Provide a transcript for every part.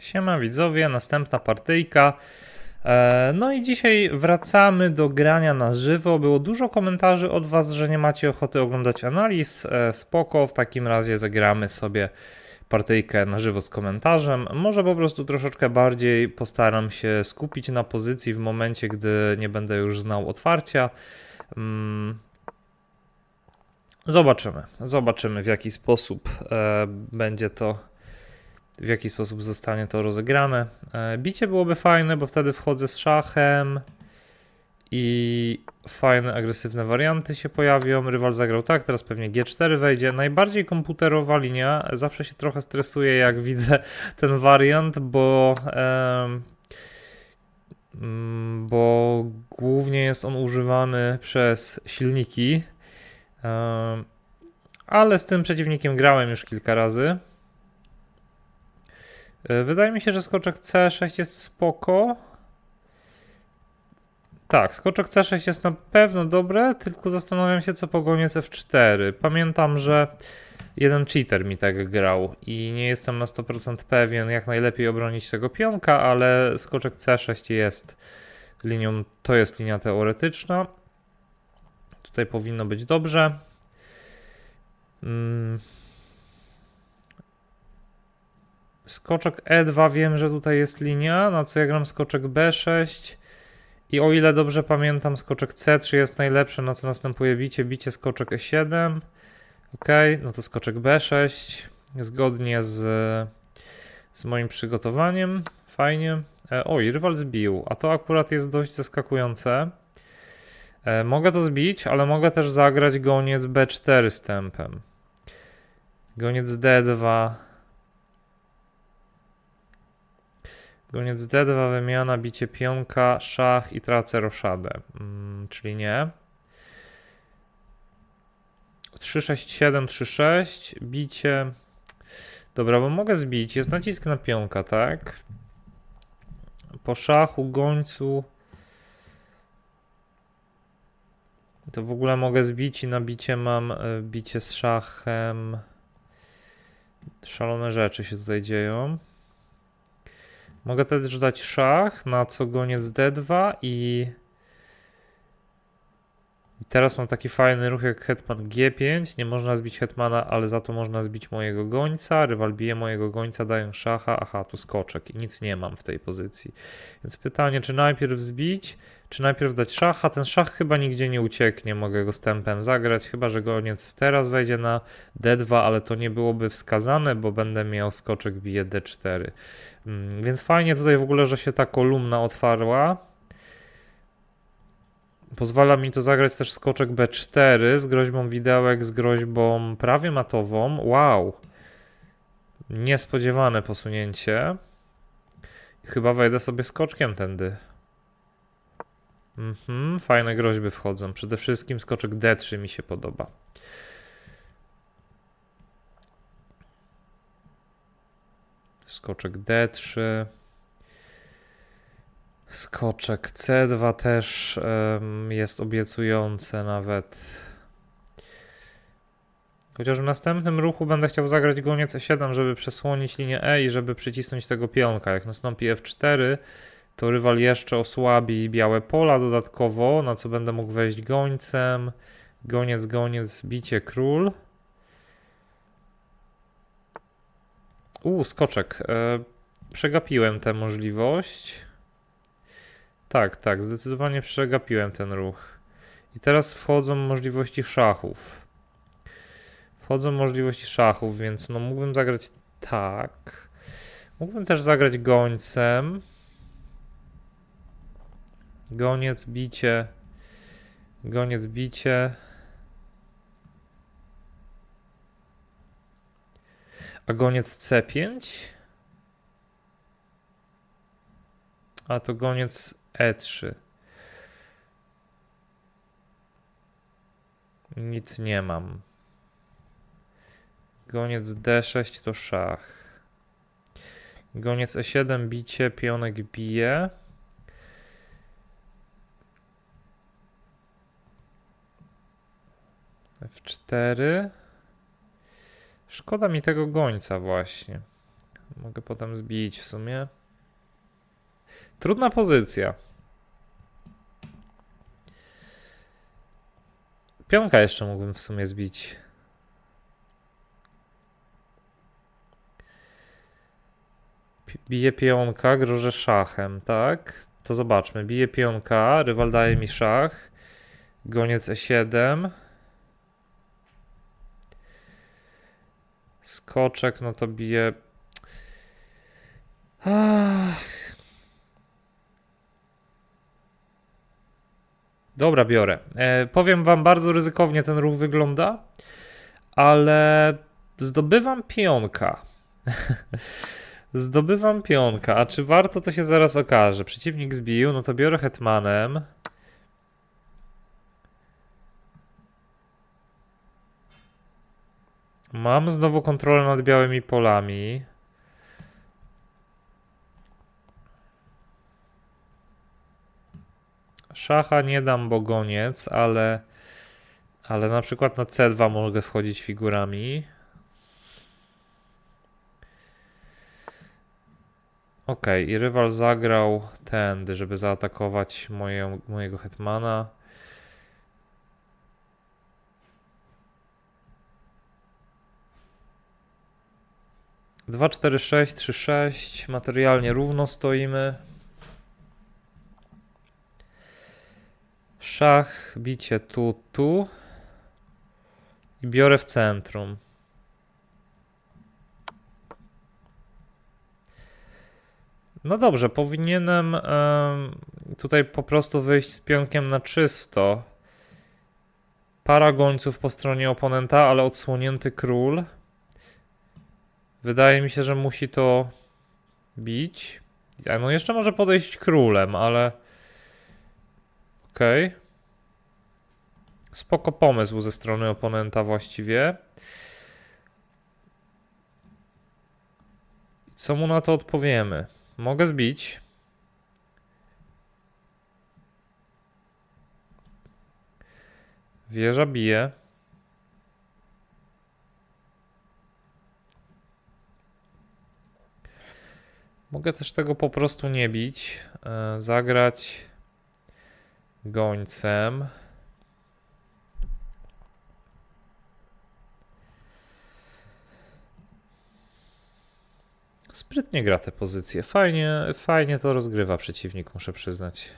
Siema widzowie, następna partyjka. E, No i dzisiaj wracamy do grania na żywo. Było dużo komentarzy od Was, że nie macie ochoty oglądać analiz. E, Spoko, w takim razie zagramy sobie partyjkę na żywo z komentarzem. Może po prostu troszeczkę bardziej postaram się skupić na pozycji w momencie, gdy nie będę już znał otwarcia. Mm, Zobaczymy. Zobaczymy w jaki sposób e, będzie to w jaki sposób zostanie to rozegrane. E, Bicie byłoby fajne, bo wtedy wchodzę z szachem i fajne, agresywne warianty się pojawią. Rywal zagrał tak, teraz pewnie G4 wejdzie. Najbardziej komputerowa linia. Zawsze się trochę stresuję, jak widzę ten wariant, bo. mm, bo głównie jest on używany przez silniki. Ale z tym przeciwnikiem grałem już kilka razy. E, Wydaje mi się, że skoczek C6 jest spoko. Tak, skoczek C6 jest na pewno dobre, tylko zastanawiam się, co po goniec F4. Pamiętam, że jeden cheater mi tak grał i nie jestem na 100% pewien, jak najlepiej obronić tego pionka, ale skoczek C6 jest linią, to jest linia teoretyczna. Tutaj powinno być dobrze. Mm. Skoczek E2 wiem, że tutaj jest linia, na co ja gram skoczek B6 i o ile dobrze pamiętam skoczek C3 jest najlepszy, na co następuje bicie, bicie skoczek E7 ok, no to skoczek B6 zgodnie z, z moim przygotowaniem, fajnie. E, oj, rywal zbił, a to akurat jest dość zaskakujące. E, mogę to zbić, ale mogę też zagrać goniec B4 z tempem. Goniec D2 Goniec D2, wymiana, bicie pionka, szach i tracę roszadę. Mm, czyli nie. 3, 6, 7, 3, 6, bicie. Dobra, bo mogę zbić. Jest nacisk na pionka, tak? Po szachu, gońcu. To w ogóle mogę zbić i na bicie mam e, bicie z szachem. Szalone rzeczy się tutaj dzieją. Mogę też dać szach, na co goniec D2 i... I teraz mam taki fajny ruch jak hetman G5. Nie można zbić hetmana, ale za to można zbić mojego gońca. Rywal bije mojego gońca, daję szacha. Aha, tu skoczek i nic nie mam w tej pozycji. Więc pytanie, czy najpierw zbić, czy najpierw dać szacha? Ten szach chyba nigdzie nie ucieknie. Mogę go stępem zagrać, chyba że goniec teraz wejdzie na D2, ale to nie byłoby wskazane, bo będę miał skoczek bije D4. Mm, Więc fajnie tutaj w ogóle, że się ta kolumna otwarła. Pozwala mi to zagrać też skoczek B4 z groźbą widełek, z groźbą prawie matową. Wow! Niespodziewane posunięcie. Chyba wejdę sobie skoczkiem tędy. Mhm, fajne groźby wchodzą. Przede wszystkim skoczek D3 mi się podoba. Skoczek D3. Skoczek C2 też em, jest obiecujące nawet. Chociaż w następnym ruchu będę chciał zagrać goniec E7, żeby przesłonić linię E i żeby przycisnąć tego pionka. Jak nastąpi F4, to rywal jeszcze osłabi białe pola dodatkowo, na co będę mógł wejść gońcem. Goniec, goniec, bicie król. U, skoczek. E, przegapiłem tę możliwość. Tak, tak, zdecydowanie przegapiłem ten ruch. I teraz wchodzą możliwości szachów. Wchodzą możliwości szachów, więc no mógłbym zagrać tak. Mógłbym też zagrać gońcem. Goniec, bicie. Goniec, bicie. A goniec C5? A to goniec E3. Nic nie mam. Goniec D6 to szach. Goniec E7 bicie, pionek bije. F4. Szkoda mi tego gońca właśnie. Mogę potem zbić w sumie. Trudna pozycja. Pionka jeszcze mógłbym w sumie zbić. Bije pionka, grożę szachem, tak? To zobaczmy. Bije pionka, rywal daje mi szach. Goniec E7. Skoczek, no to bije. Ach. Dobra, biorę. E, powiem wam, bardzo ryzykownie ten ruch wygląda, ale zdobywam pionka. zdobywam pionka. A czy warto, to się zaraz okaże. Przeciwnik zbił, no to biorę hetmanem. Mam znowu kontrolę nad białymi polami. Szacha nie dam, bo goniec, ale, ale na przykład na C2 mogę wchodzić figurami. Ok, i rywal zagrał tędy, żeby zaatakować mojego hetmana. Dwa, cztery, sześć, trzy, sześć. Materialnie równo stoimy. Szach, bicie tu, tu. I biorę w centrum. No dobrze, powinienem em, tutaj po prostu wyjść z pionkiem na czysto. Para gońców po stronie oponenta, ale odsłonięty król. Wydaje mi się, że musi to bić. No jeszcze może podejść królem, ale... Okej. Spoko pomysł ze strony oponenta właściwie. Co mu na to odpowiemy? Mogę zbić. Wieża bije. Mogę też tego po prostu nie bić. E, zagrać gońcem. Sprytnie gra te pozycje. Fajnie, fajnie to rozgrywa przeciwnik, muszę przyznać.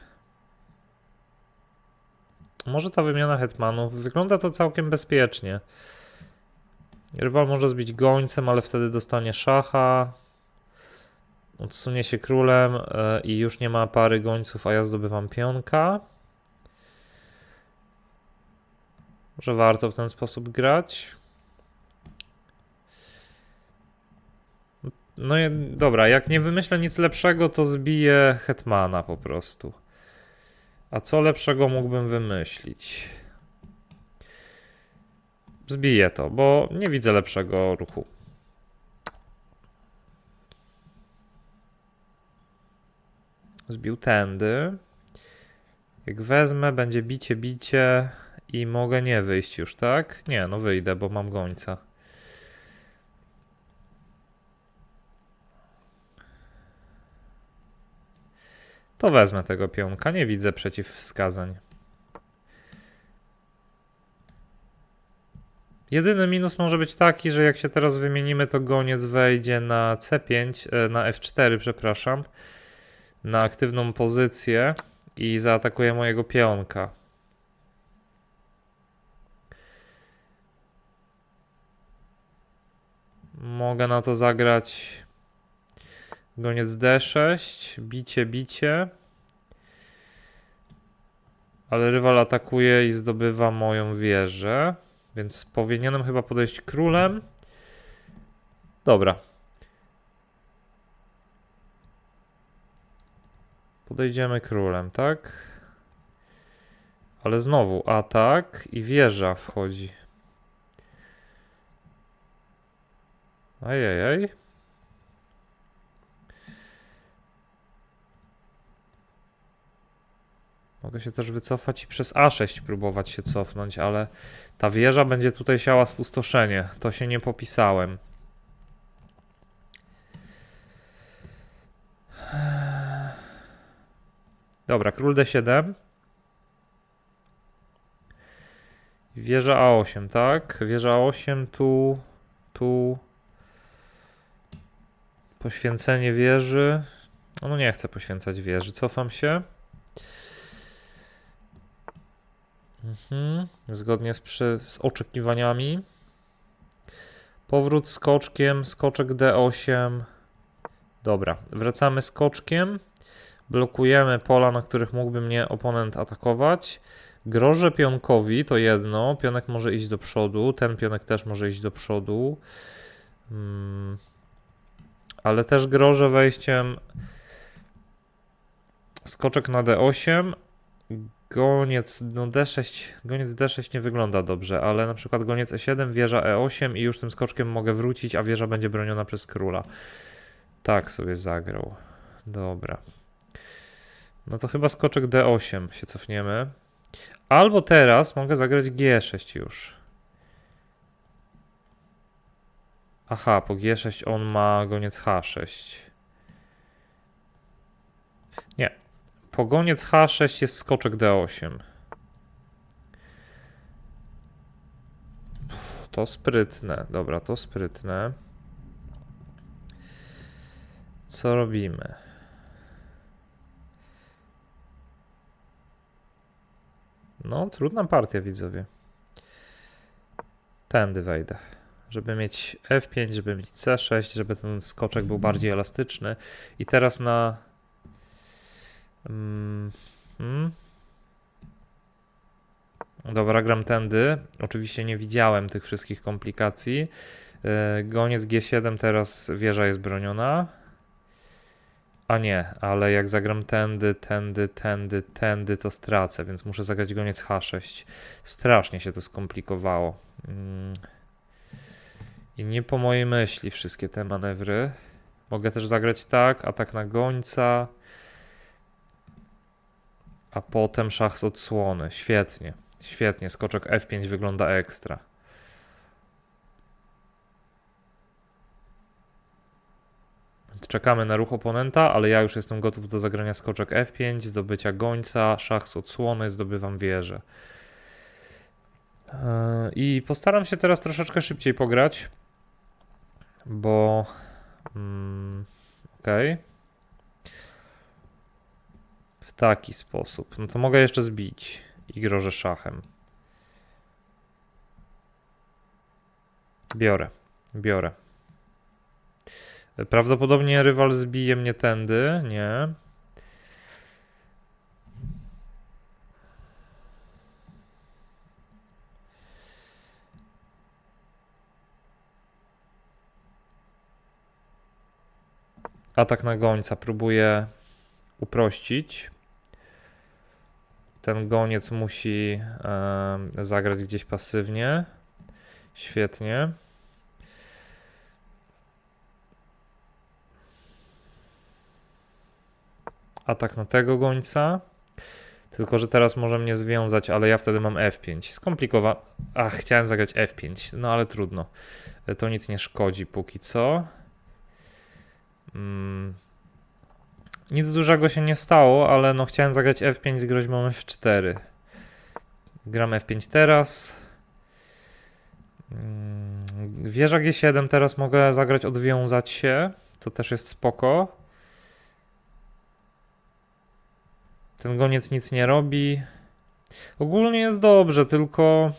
Może ta wymiana hetmanów. Wygląda to całkiem bezpiecznie. Rywal może zbić gońcem, ale wtedy dostanie szacha. Odsunie się królem e, i już nie ma pary gońców, a ja zdobywam pionka. Może warto w ten sposób grać. No i dobra, jak nie wymyślę nic lepszego, to zbiję hetmana po prostu. A co lepszego mógłbym wymyślić? Zbiję to, bo nie widzę lepszego ruchu. Zbił tędy. Jak wezmę, będzie bicie, bicie i mogę nie wyjść już, tak? Nie, no wyjdę, bo mam gońca. To wezmę tego pionka, nie widzę przeciwwskazań. Jedyny minus może być taki, że jak się teraz wymienimy, to goniec wejdzie na C5, e, na F4, przepraszam, na aktywną pozycję i zaatakuje mojego pionka. Mogę na to zagrać goniec D6, bicie, bicie. Ale rywal atakuje i zdobywa moją wieżę, więc powinienem chyba podejść królem. Dobra. Podejdziemy królem, tak? Ale znowu atak i wieża wchodzi. Ajajaj. Mogę się też wycofać i przez A6 próbować się cofnąć, ale ta wieża będzie tutaj siała spustoszenie. To się nie popisałem. Dobra, król D7. Wieża A8, tak? Wieża A8 tu, tu. Poświęcenie wieży. No nie chcę poświęcać wieży, cofam się. Mhm. Zgodnie z, przy, z oczekiwaniami. Powrót skoczkiem, skoczek D8. Dobra, wracamy skoczkiem. Blokujemy pola, na których mógłby mnie oponent atakować. Grożę pionkowi, to jedno. Pionek może iść do przodu. Ten pionek też może iść do przodu. Mm. Ale też grożę wejściem skoczek na D8. Goniec, no D6, goniec D6 nie wygląda dobrze, ale na przykład goniec E7, wieża E8 i już tym skoczkiem mogę wrócić, a wieża będzie broniona przez króla. Tak sobie zagrał. Dobra. No to chyba skoczek D8 się cofniemy. Albo teraz mogę zagrać G6 już. Aha, po G6 on ma goniec H6. Nie. Po goniec H6 jest skoczek D8. Pff, To sprytne. Dobra, to sprytne. Co robimy? No, trudna partia, widzowie. Tędy wejdę. Żeby mieć F5, żeby mieć C6, żeby ten skoczek był bardziej elastyczny. I teraz na. Mm, mm. Dobra, gram tędy. Oczywiście nie widziałem tych wszystkich komplikacji. Yy, Goniec G7, teraz wieża jest broniona. A nie, ale jak zagram tędy, tędy, tędy, tędy, to stracę, więc muszę zagrać goniec H6. Strasznie się to skomplikowało. Mm. I nie po mojej myśli wszystkie te manewry. Mogę też zagrać tak, atak na gońca. A potem szach z odsłony. Świetnie, świetnie. Skoczek F5 wygląda ekstra. Czekamy na ruch oponenta, ale ja już jestem gotów do zagrania skoczek F5, zdobycia gońca, szach z odsłony, zdobywam wieżę. Yy, I postaram się teraz troszeczkę szybciej pograć, bo. Mm, Okej. W taki sposób. No to mogę jeszcze zbić i grożę szachem. Biorę, biorę. Prawdopodobnie rywal zbije mnie tędy, nie. Atak na gońca próbuję uprościć. Ten goniec musi em, zagrać gdzieś pasywnie. Świetnie. Atak na tego gońca. Tylko, że teraz może mnie związać, ale ja wtedy mam F5. Skomplikowa. Ach, chciałem zagrać F5, no ale trudno. To nic nie szkodzi póki co. Mm. Nic dużego się nie stało, ale no chciałem zagrać F5 z groźbą F4. Gram F5 teraz. Mm, Wieża G7 teraz mogę zagrać odwiązać się. To też jest spoko. Ten goniec nic nie robi. Ogólnie jest dobrze, tylko,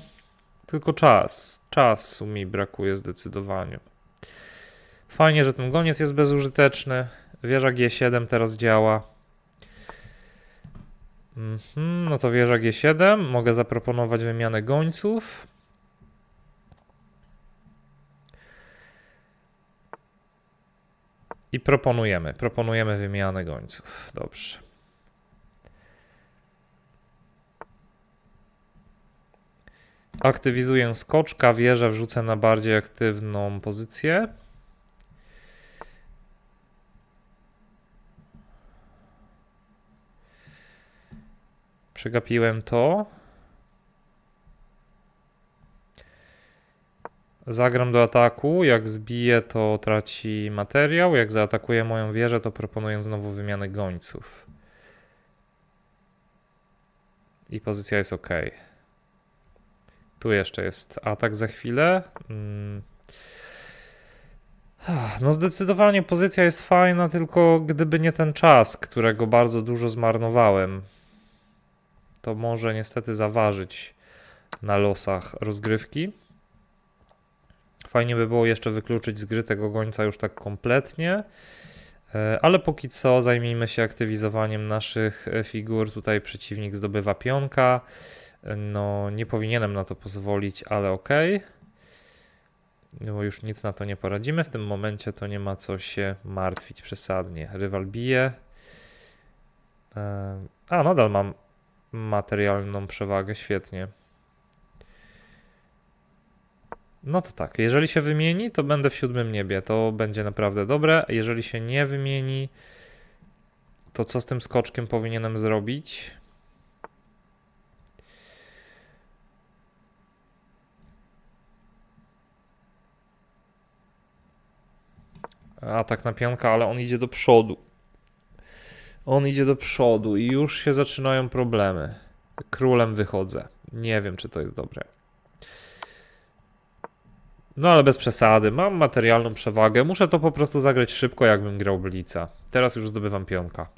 tylko czas. Czasu mi brakuje zdecydowanie. Fajnie, że ten goniec jest bezużyteczny. Wieża G7 teraz działa. Mhm, no to wieża G7. Mogę zaproponować wymianę gońców. I proponujemy. Proponujemy wymianę gońców. Dobrze. Aktywizuję skoczka, wieżę wrzucę na bardziej aktywną pozycję. Przegapiłem to. Zagram do ataku. Jak zbije, to traci materiał. Jak zaatakuje moją wieżę, to proponuję znowu wymianę gońców. I pozycja jest ok. Tu jeszcze jest atak za chwilę. Mm. No zdecydowanie pozycja jest fajna, tylko gdyby nie ten czas, którego bardzo dużo zmarnowałem, to może niestety zaważyć na losach rozgrywki. Fajnie by było jeszcze wykluczyć z gry tego gońca już tak kompletnie. E, Ale póki co zajmijmy się aktywizowaniem naszych e, figur. Tutaj przeciwnik zdobywa pionka. No, nie powinienem na to pozwolić, ale okej. No Bo już nic na to nie poradzimy. W tym momencie to nie ma co się martwić przesadnie. Rywal bije. E, A, nadal mam materialną przewagę. Świetnie. No to tak, jeżeli się wymieni, to będę w siódmym niebie. To będzie naprawdę dobre. Jeżeli się nie wymieni, to co z tym skoczkiem powinienem zrobić? Atak na pionka, ale on idzie do przodu. On idzie do przodu i już się zaczynają problemy. Królem wychodzę. Nie wiem, czy to jest dobre. No ale bez przesady, mam materialną przewagę. Muszę to po prostu zagrać szybko, jakbym grał Blica. Teraz już zdobywam pionka.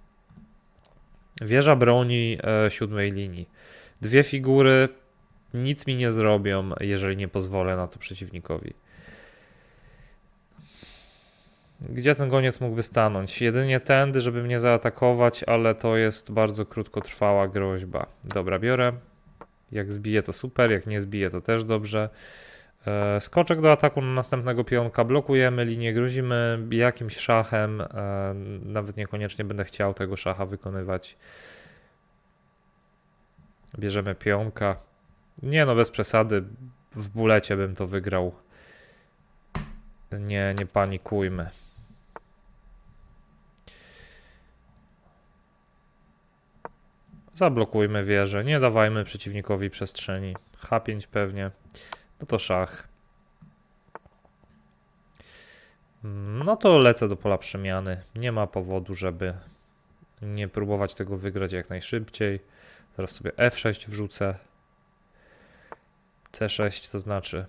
Wieża broni e, siódmej linii. Dwie figury nic mi nie zrobią, jeżeli nie pozwolę na to przeciwnikowi. Gdzie ten goniec mógłby stanąć? Jedynie tędy, żeby mnie zaatakować, ale to jest bardzo krótkotrwała groźba. Dobra, biorę. Jak zbije to super, jak nie zbije to też dobrze. E, Skoczek do ataku na następnego pionka, blokujemy linię, grozimy jakimś szachem, e, nawet niekoniecznie będę chciał tego szacha wykonywać. Bierzemy pionka. Nie no, bez przesady, w bulecie bym to wygrał. Nie, nie panikujmy. Zablokujmy wieżę, nie dawajmy przeciwnikowi przestrzeni. H5 pewnie. No to szach. No to lecę do pola przemiany. Nie ma powodu, żeby nie próbować tego wygrać jak najszybciej. Zaraz sobie F6 wrzucę. C6 to znaczy.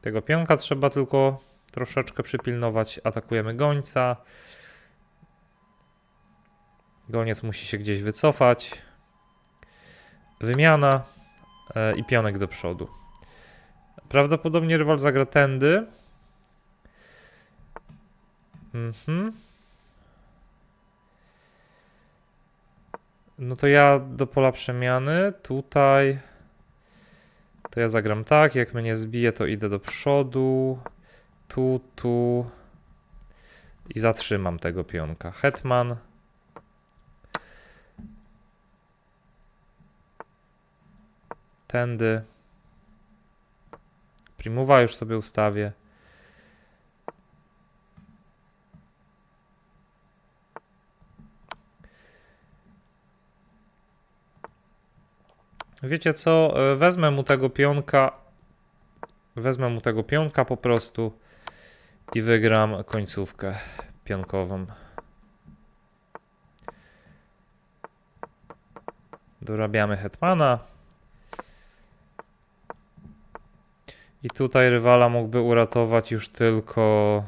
Tego pionka trzeba tylko troszeczkę przypilnować. Atakujemy gońca. Goniec musi się gdzieś wycofać. Wymiana e, i pionek do przodu. Prawdopodobnie rywal zagra tędy. Mhm. No to ja do pola przemiany. Tutaj. To ja zagram tak. Jak mnie zbije, to idę do przodu. Tu, tu. I zatrzymam tego pionka. Hetman. Tędy. Primuwa już sobie ustawię. Wiecie co? E, Wezmę mu tego pionka. Wezmę mu tego pionka po prostu i wygram końcówkę pionkową. Dorabiamy hetmana. I tutaj rywala mógłby uratować już tylko.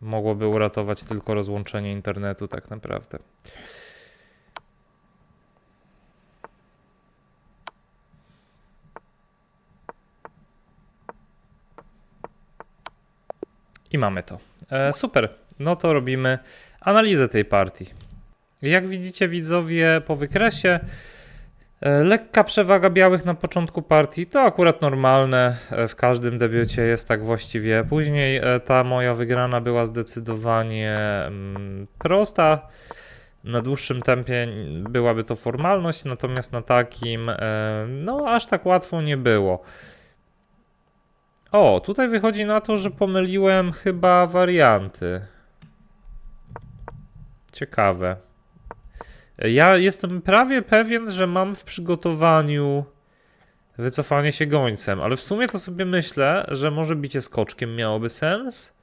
Mogłoby uratować tylko rozłączenie internetu, tak naprawdę. I mamy to. E, super. No to robimy analizę tej partii. Jak widzicie, widzowie, po wykresie. E, Lekka przewaga białych na początku partii to akurat normalne. e, W każdym debiucie jest tak właściwie. Później e, ta moja wygrana była zdecydowanie mm, prosta. Na dłuższym tempie byłaby to formalność, natomiast na takim, no aż tak łatwo nie było. O, tutaj wychodzi na to, że pomyliłem chyba warianty. Ciekawe. Ja jestem prawie pewien, że mam w przygotowaniu wycofanie się gońcem, ale w sumie to sobie myślę, że może bicie skoczkiem miałoby sens,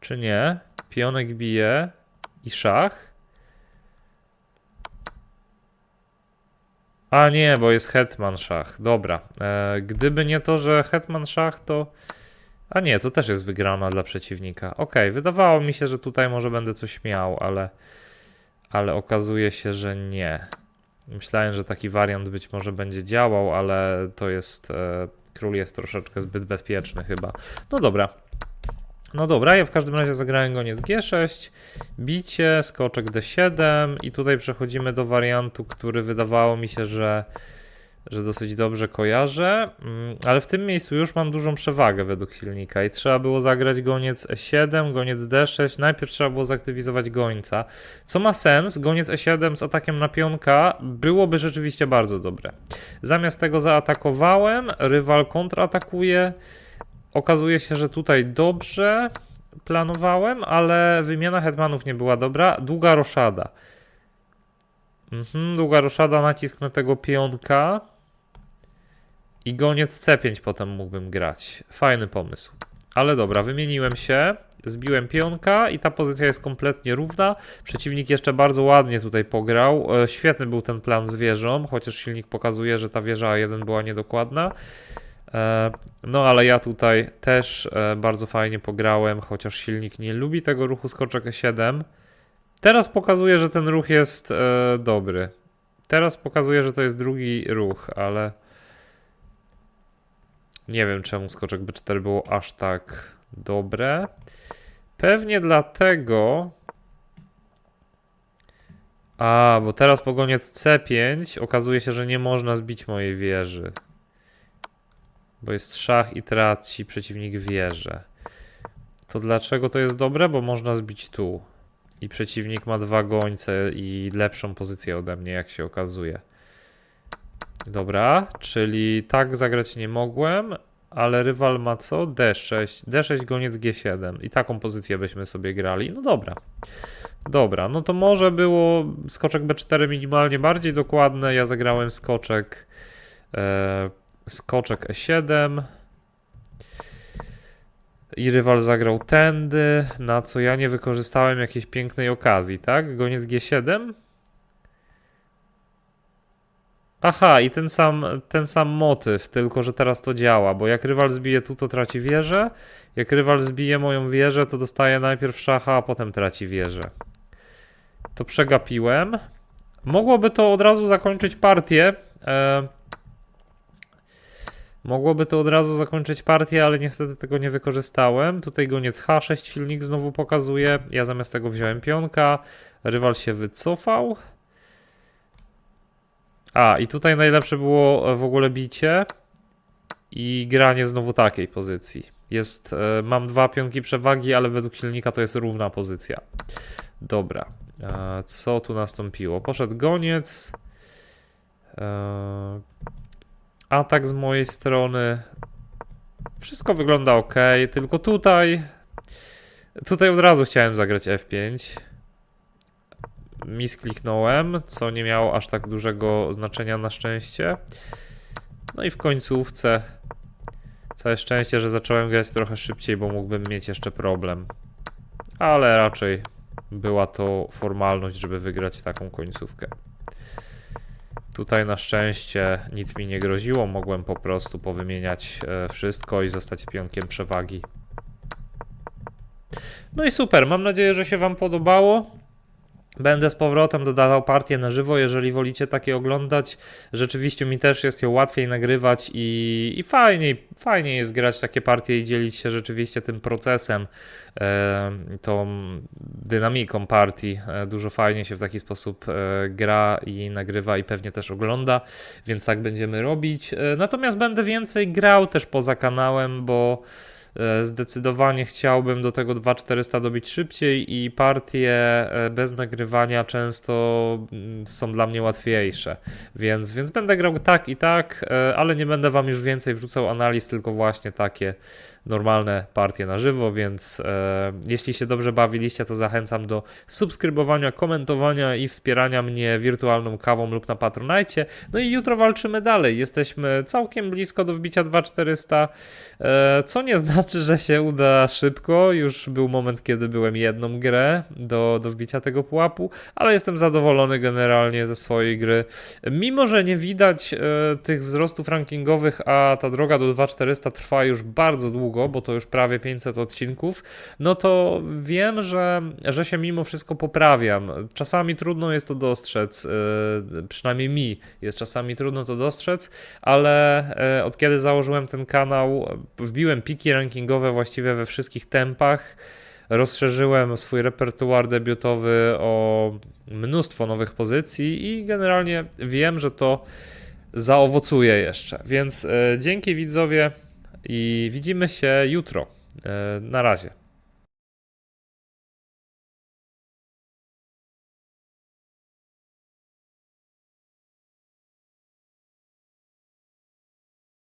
czy nie? Pionek bije. i szach. A nie, bo jest hetman szach. Dobra. E, gdyby nie to, że hetman szach, to. A nie, to też jest wygrana dla przeciwnika. Okej, wydawało mi się, że tutaj może będę coś miał, ale. Ale okazuje się, że nie. Myślałem, że taki wariant być może będzie działał, ale to jest. E, król jest troszeczkę zbyt bezpieczny chyba. No dobra. No dobra, ja w każdym razie zagrałem goniec G6, bicie, skoczek D7 i tutaj przechodzimy do wariantu, który wydawało mi się, że, że dosyć dobrze kojarzę, mm, ale w tym miejscu już mam dużą przewagę według silnika i trzeba było zagrać goniec E7, goniec D6, najpierw trzeba było zaktywizować gońca, co ma sens, goniec E7 z atakiem na pionka byłoby rzeczywiście bardzo dobre. Zamiast tego zaatakowałem, rywal kontratakuje, Okazuje się, że tutaj dobrze planowałem, ale wymiana hetmanów nie była dobra. Długa roszada. Mhm, długa roszada, nacisk na tego pionka. I goniec C5 potem mógłbym grać. Fajny pomysł. Ale dobra, wymieniłem się, zbiłem pionka i ta pozycja jest kompletnie równa. Przeciwnik jeszcze bardzo ładnie tutaj pograł. E, Świetny był ten plan z wieżą, chociaż silnik pokazuje, że ta wieża A1 była niedokładna. E, No, ale ja tutaj też e, bardzo fajnie pograłem, chociaż silnik nie lubi tego ruchu skoczek E7. Teraz pokazuje, że ten ruch jest dobry. Teraz pokazuje, że to jest drugi ruch, ale nie wiem czemu skoczek B4 było aż tak dobre. Pewnie dlatego. A, bo teraz po goniec C5 okazuje się, że nie można zbić mojej wieży. Bo jest szach i traci przeciwnik wieżę. To dlaczego to jest dobre? Bo można zbić tu. I przeciwnik ma dwa gońce i lepszą pozycję ode mnie, jak się okazuje. Dobra, czyli tak zagrać nie mogłem, ale rywal ma co? D6. D6 goniec G7. I taką pozycję byśmy sobie grali. No dobra. Dobra, no to może było skoczek B4 minimalnie bardziej dokładne. Ja zagrałem skoczek. E, skoczek E7 i rywal zagrał tędy, na co ja nie wykorzystałem jakiejś pięknej okazji, tak? Goniec G7. Aha, i ten sam, ten sam motyw, tylko że teraz to działa, bo jak rywal zbije tu, to traci wieżę. Jak rywal zbije moją wieżę, to dostaje najpierw szacha, a potem traci wieżę. To przegapiłem. Mogłoby to od razu zakończyć partię. E, Mogłoby to od razu zakończyć partię, ale niestety tego nie wykorzystałem. Tutaj goniec H6 silnik znowu pokazuje. Ja zamiast tego wziąłem pionka. Rywal się wycofał. A, i tutaj najlepsze było w ogóle bicie i granie znowu takiej pozycji. Jest, e, mam dwa pionki przewagi, ale według silnika to jest równa pozycja. Dobra, e, co tu nastąpiło? Poszedł goniec. E, atak z mojej strony. Wszystko wygląda ok, tylko tutaj. Tutaj od razu chciałem zagrać F5. Miskliknąłem, co nie miało aż tak dużego znaczenia na szczęście. No i w końcówce. Całe szczęście, że zacząłem grać trochę szybciej, bo mógłbym mieć jeszcze problem. Ale raczej była to formalność, żeby wygrać taką końcówkę. Tutaj na szczęście nic mi nie groziło, mogłem po prostu powymieniać e, wszystko i zostać pionkiem przewagi. No i super, mam nadzieję, że się Wam podobało. Będę z powrotem dodawał partię na żywo, jeżeli wolicie takie oglądać. Rzeczywiście mi też jest ją łatwiej nagrywać i, i fajniej, fajniej jest grać takie partie i dzielić się rzeczywiście tym procesem, tą dynamiką partii. E, dużo fajniej się w taki sposób e, gra i nagrywa i pewnie też ogląda, więc tak będziemy robić. E, natomiast będę więcej grał też poza kanałem, bo Zdecydowanie chciałbym do tego 2400 dobić szybciej i partie e, bez nagrywania często mm, są dla mnie łatwiejsze. Więc, więc będę grał tak i tak, e, ale nie będę Wam już więcej wrzucał analiz, tylko właśnie takie normalne partie na żywo, więc e, jeśli się dobrze bawiliście, to zachęcam do subskrybowania, komentowania i wspierania mnie wirtualną kawą lub na Patronite. No i jutro walczymy dalej. Jesteśmy całkiem blisko do wbicia 2400, e, co nie znaczy, że się uda szybko. Już był moment, kiedy byłem jedną grę do, do wbicia tego pułapu, ale jestem zadowolony generalnie ze swojej gry. Mimo, że nie widać e, tych wzrostów rankingowych, a ta droga do 2400 trwa już bardzo długo, bo to już prawie 500 odcinków, no to wiem, że, że się mimo wszystko poprawiam. Czasami trudno jest to dostrzec, e, przynajmniej mi jest czasami trudno to dostrzec, ale e, od kiedy założyłem ten kanał, wbiłem piki rankingowe właściwie we wszystkich tempach. Rozszerzyłem swój repertuar debiutowy o mnóstwo nowych pozycji i generalnie wiem, że to zaowocuje jeszcze. Więc e, dzięki widzowie i widzimy się jutro. E, na razie.